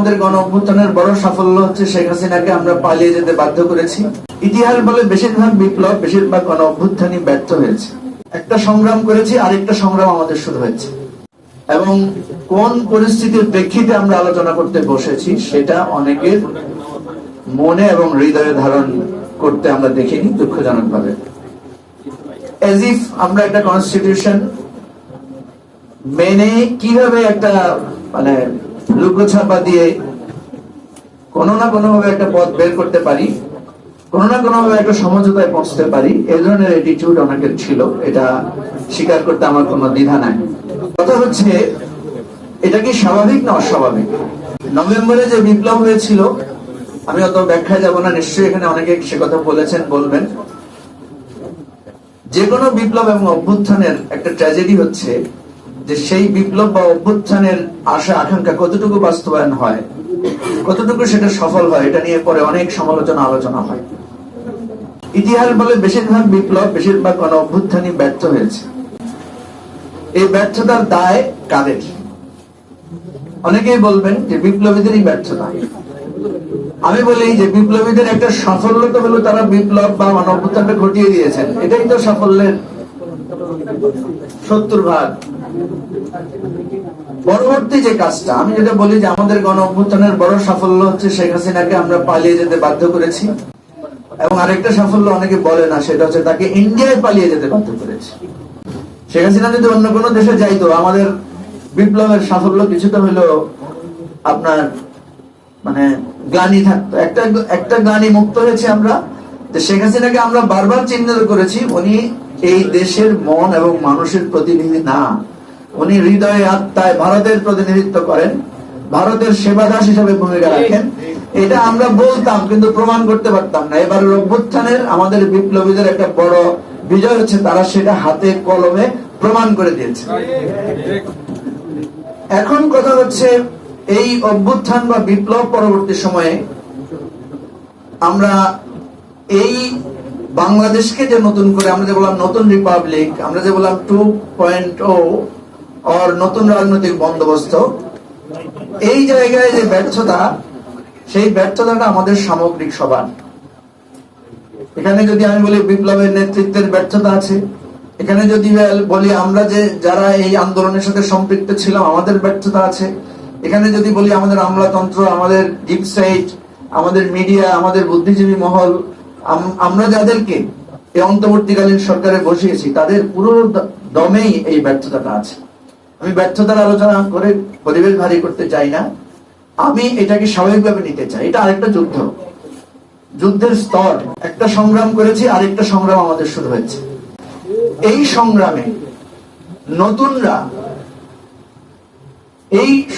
আমাদের গণ অভ্যুত্থানের বড় সাফল্য হচ্ছে শেখ হাসিনাকে আমরা পালিয়ে যেতে বাধ্য করেছি। ইতিহাস বলে বেশিরভাগ বিপ্লব, বেশিরভাগ গণ অভ্যুত্থানই ব্যর্থ হয়েছে। একটা সংগ্রাম করেছি, আরেকটা সংগ্রাম আমাদের শুরু হয়েছে। এবং কোন পরিস্থিতির প্রেক্ষিতে আমরা আলোচনা করতে বসেছি, সেটা অনেকের মনে এবং হৃদয়ে ধারণ করতে আমরা দেখিনি দুঃখজনক ভাবে আমরা একটা কনস্টিটিউশন মেনে কীভাবে একটা মানে লুকোছাপা দিয়ে কোনো না কোনো ভাবে একটা পথ বের করতে পারি, কোনো না কোনো ভাবে একটা সমঝোতায় পৌঁছতে পারি এই ধরনের অ্যাটিটিউড অনেকের ছিল, এটা স্বীকার করতে আমার কোনো দ্বিধা নাই। কথা হচ্ছে, এটা কি স্বাভাবিক না অস্বাভাবিক? নভেম্বরে যে বিপ্লব হয়েছিল, আমি অত ব্যাখ্যা যাব না, নিশ্চয়ই এখানে অনেকে সে কথা বলেছেন, বলবেন। যে কোনো বিপ্লব এবং অভ্যুত্থানের একটা ট্র্যাজেডি হচ্ছে যে সেই বিপ্লব বা অভ্যুত্থানের আশা, আকাঙ্ক্ষা কতটুকু বাস্তবায়ন হয়, কতটুকু সেটা সফল হয়, এটা নিয়ে পরে অনেক সমালোচনা, আলোচনা হয়। ইতিহাস বলে বেশিরভাগ বিপ্লব, বেশিরভাগ গণ অভ্যুত্থানই ব্যর্থ হয়েছে। এই ব্যর্থতার দায় কাদের? অনেকেই বলবেন যে বিপ্লবীদেরই ব্যর্থতা। আমি বলি যে বিপ্লবীদের একটা সাফল্য তো হলো তারা বিপ্লব বা মানবতাটা ঘটিয়ে দিয়েছেন। এটাই তো সাফল্যের সত্তর ভাগ। পরবর্তী যে কাজটা, আমি যেটা বলি যে আমাদের গণ অভ্যুত্থানের বড় সাফল্য হচ্ছে শেখ হাসিনাকে আমরা পালিয়ে যেতে বাধ্য করেছি। এবং আরেকটা সাফল্য অনেকে বলে না, সেটা হচ্ছে তাকে ইন্ডিয়ায় পালিয়ে যেতে বাধ্য করেছি। শেখ হাসিনা যদি অন্য কোনো দেশে যাইতো, আমাদের বিপ্লবের সাফল্য কিছুটা হলেও আপনার মানে গ্লানি থাকতো। একটা একটা গ্লানি মুক্ত হয়েছে আমরা যে শেখ হাসিনাকে আমরা বারবার চিহ্নিত করেছি, উনি এই দেশের মন এবং মানুষের প্রতিনিধি না। উনি হৃদয়ে আত্মায় ভারতের প্রতিনিধিত্ব করেন, ভারতের সেবাদাস হিসাবে ভূমিকা রাখেন। এটা আমরা বলতাম, কিন্তু প্রমাণ করতে পারতাম না। এবার অভ্যুত্থানের আমাদের বিপ্লবীদের একটা বড় বিজয় হচ্ছে, তারা সেটা হাতে কলমে প্রমাণ করে দিয়েছে। এখন কথা হচ্ছে, এই অভ্যুত্থান বা বিপ্লব পরবর্তী সময়ে আমরা এই বাংলাদেশকে যে নতুন করে, আমরা যে বললাম নতুন রিপাবলিক, আমরা যে বললাম টু পয়েন্ট ও অর নতুন রাজনৈতিক বন্দোবস্ত। এই জায়গায় যে ব্যর্থতা, সেই ব্যর্থতাটা আমাদের সামগ্রিক সবার। এখানে যদি আমি বলি বিপ্লবের নেতৃত্বের ব্যর্থতা আছে, এখানে যদি বলি আমরা যে, যারা এই আন্দোলনের সাথে সম্পৃক্ত ছিলাম, আমাদের ব্যর্থতা আছে। এখানে যদি বলি আমাদের আমলাতন্ত্র, আমাদের ডিপ সাইট, আমাদের মিডিয়া, আমাদের বুদ্ধিজীবী মহল আমরা যাদেরকে এই অন্তর্বর্তীকালীন সরকারে বসিয়েছি, তাদের পুরো দমেই এই ব্যর্থতাটা আছে। আমি ব্যর্থতার আলোচনা করে পরিবেশ ভারী করতে চাই না। আমি এটাকে স্বাভাবিকভাবে নিতে চাই। এটা আরেকটা যুদ্ধ। যুদ্ধের স্তর। একটা সংগ্রাম করেছি, আরেকটা সংগ্রাম আমাদের শুরু হয়েছে। এই সংগ্রামে নতুনরা এই